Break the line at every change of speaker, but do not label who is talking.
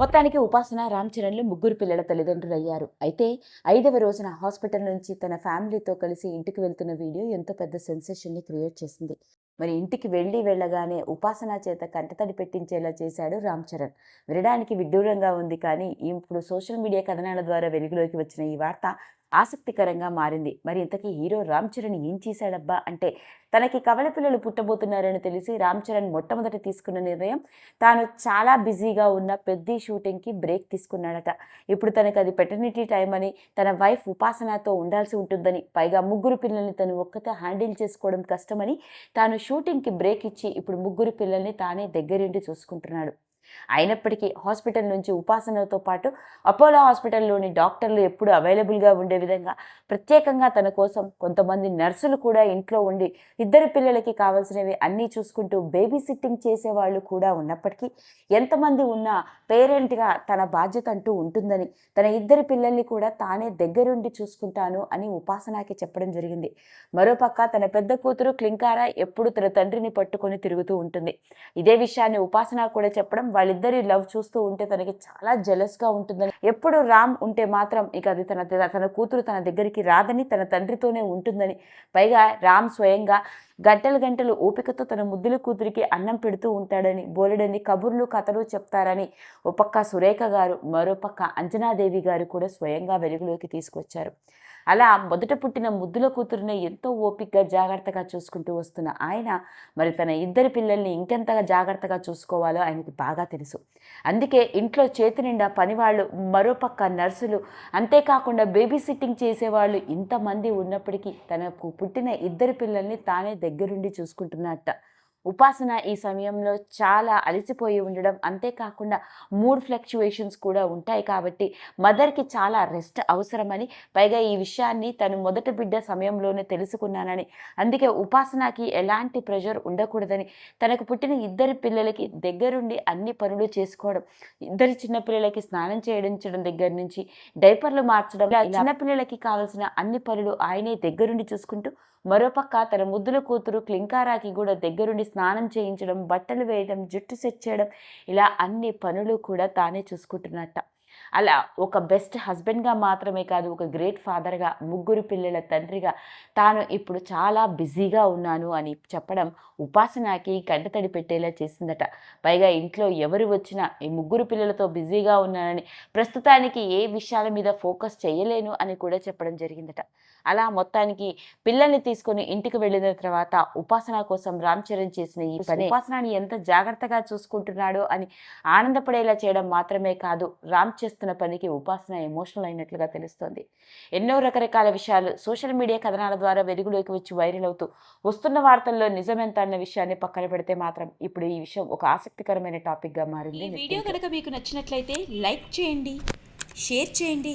మొత్తానికి ఉపాసన రామ్ చరణ్లు ముగ్గురు పిల్లల తల్లిదండ్రులు అయ్యారు. అయితే ఐదవ రోజున హాస్పిటల్ నుంచి తన ఫ్యామిలీతో కలిసి ఇంటికి వెళ్తున్న వీడియో ఎంతో పెద్ద సెన్సేషన్ని క్రియేట్ చేసింది. మరి ఇంటికి వెళ్ళి వెళ్ళగానే ఉపాసన చేత కంటతడి పెట్టించేలా చేశాడు రామ్ చరణ్. వినడానికి విడ్డూరంగా ఉంది కానీ ఇప్పుడు సోషల్ మీడియా కథనాల ద్వారా వెలుగులోకి వచ్చిన ఈ వార్త ఆసక్తికరంగా మారింది. మరి ఇంతకీ హీరో రామ్ చరణ్ ఏం చేశాడబ్బా? అంటే తనకి కవల పిల్లలు పుట్టబోతున్నారని తెలిసి రామ్ చరణ్ మొట్టమొదట తీసుకున్న నిర్ణయం తాను చాలా బిజీగా ఉన్న పెద్ద షూటింగ్కి బ్రేక్ తీసుకున్నాడట. ఇప్పుడు తనకు అది పెటర్నిటీ టైం అని తన వైఫ్ ఉపాసనతో ఉండాల్సి ఉంటుందని పైగా ముగ్గురు పిల్లల్ని తను ఒక్కతే హ్యాండిల్ చేసుకోవడం కష్టమని తాను షూటింగ్కి బ్రేక్ ఇచ్చి ఇప్పుడు ముగ్గురు పిల్లల్ని తానే దగ్గరుండి చూసుకుంటున్నాడు. అయినప్పటికీ హాస్పిటల్ నుంచి ఉపాసనతో పాటు అపోలో హాస్పిటల్లోని డాక్టర్లు ఎప్పుడు అవైలబుల్గా ఉండే విధంగా ప్రత్యేకంగా తన కోసం కొంతమంది నర్సులు కూడా ఇంట్లో ఉండి ఇద్దరు పిల్లలకి కావాల్సినవి అన్నీ చూసుకుంటూ బేబీ సిట్టింగ్ చేసేవాళ్ళు కూడా ఉన్నప్పటికీ ఎంతమంది ఉన్నా పేరెంట్గా తన బాధ్యత అంటూ ఉంటుందని తన ఇద్దరి పిల్లల్ని కూడా తానే దగ్గరుండి చూసుకుంటాను అని ఉపాసనకి చెప్పడం జరిగింది. మరోపక్క తన పెద్ద కూతురు క్లింకారా ఎప్పుడు తన తండ్రిని పట్టుకొని తిరుగుతూ ఉంటుంది. ఇదే విషయాన్ని ఉపాసన కూడా చెప్పడం వాళ్ళిద్దరి లవ్ చూస్తూ ఉంటే తనకి చాలా జెలస్గా ఉంటుందని. ఎప్పుడు రామ్ ఉంటే మాత్రం ఇక అది తన తన కూతురు తన దగ్గరికి రాదని తన తండ్రితోనే ఉంటుందని. పైగా రామ్ స్వయంగా గంటలు గంటలు ఓపికతో తన ముద్దుల కూతురికి అన్నం పెడుతూ ఉంటాడని బోలెడని కబుర్లు కథలు చెప్తారని ఓ పక్క సురేఖ గారు మరోపక్క అంజనాదేవి గారు కూడా స్వయంగా వెలుగులోకి తీసుకొచ్చారు. అలా మొదట పుట్టిన ముద్దుల కూతురునే ఎంతో ఓపికగా జాగ్రత్తగా చూసుకుంటూ వస్తున్న ఆయన మరి తన ఇద్దరి పిల్లల్ని ఇంకెంతగా జాగ్రత్తగా చూసుకోవాలో ఆయనకి బాగా తెలుసు. అందుకే ఇంట్లో చేతి నిండా పనివాళ్ళు మరోపక్క నర్సులు అంతేకాకుండా బేబీ సిట్టింగ్ చేసేవాళ్ళు ఇంతమంది ఉన్నప్పటికీ తనకు పుట్టిన ఇద్దరి పిల్లల్ని తానే దగ్గరుండి చూసుకుంటున్నట్ట. ఉపాసన ఈ సమయంలో చాలా అలసిపోయి ఉండడం అంతేకాకుండా మూడ్ ఫ్లక్చువేషన్స్ కూడా ఉంటాయి కాబట్టి మదర్కి చాలా రెస్ట్ అవసరమని పైగా ఈ విషయాన్ని తను మొదటి బిడ్డ సమయంలోనే తెలుసుకున్నానని. అందుకే ఉపాసనకి ఎలాంటి ప్రెషర్ ఉండకూడదని తనకు పుట్టిన ఇద్దరి పిల్లలకి దగ్గరుండి అన్ని పనులు చేసుకోవడం ఇద్దరి చిన్నపిల్లలకి స్నానం చేయించడం దగ్గర నుంచి డైపర్లు మార్చడం చిన్నపిల్లలకి కావాల్సిన అన్ని పనులు ఆయనే దగ్గరుండి చూసుకుంటూ మరోపక్క తన ముద్దుల కూతురు క్లింకారాకి కూడా దగ్గరుండి స్నానం చేయించడం బట్టలు వేయడం జుట్టు సెట్ చేయడం ఇలా అన్ని పనులు కూడా తానే చూసుకుంటున్నట్ట. అలా ఒక బెస్ట్ హస్బెండ్గా మాత్రమే కాదు ఒక గ్రేట్ ఫాదర్గా ముగ్గురు పిల్లల తండ్రిగా తాను ఇప్పుడు చాలా బిజీగా ఉన్నాను అని చెప్పడం ఉపాసనకి కంటతడి పెట్టేలా చేసిందట. పైగా ఇంట్లో ఎవరు వచ్చినా ఈ ముగ్గురు పిల్లలతో బిజీగా ఉన్నానని ప్రస్తుతానికి ఏ విషయాల మీద ఫోకస్ చేయలేను అని కూడా చెప్పడం జరిగిందట. అలా మొత్తానికి పిల్లల్ని తీసుకొని ఇంటికి వెళ్ళిన తర్వాత ఉపాసన కోసం రామ్ చరణ్ చేసిన ఈ పని ఉపాసనని ఎంత జాగ్రత్తగా చూసుకుంటున్నాడో అని ఆనందపడేలా చేయడం మాత్రమే కాదు రామ్ చేస్తున్న పనికి ఉపాసన ఎమోషనల్ అయినట్లుగా తెలుస్తోంది. ఎన్నో రకరకాల విషయాలు సోషల్ మీడియా కథనాల ద్వారా వెలుగులోకి వచ్చి వైరల్ అవుతూ వస్తున్న వార్తల్లో నిజమెంత అన్న విషయాన్ని పక్కన పెడితే మాత్రం ఇప్పుడు ఈ విషయం ఒక ఆసక్తికరమైన టాపిక్గా మారింది
ఈ వీడియో కనుక మీకు నచ్చినట్లయితే లైక్ చేయండి షేర్ చేయండి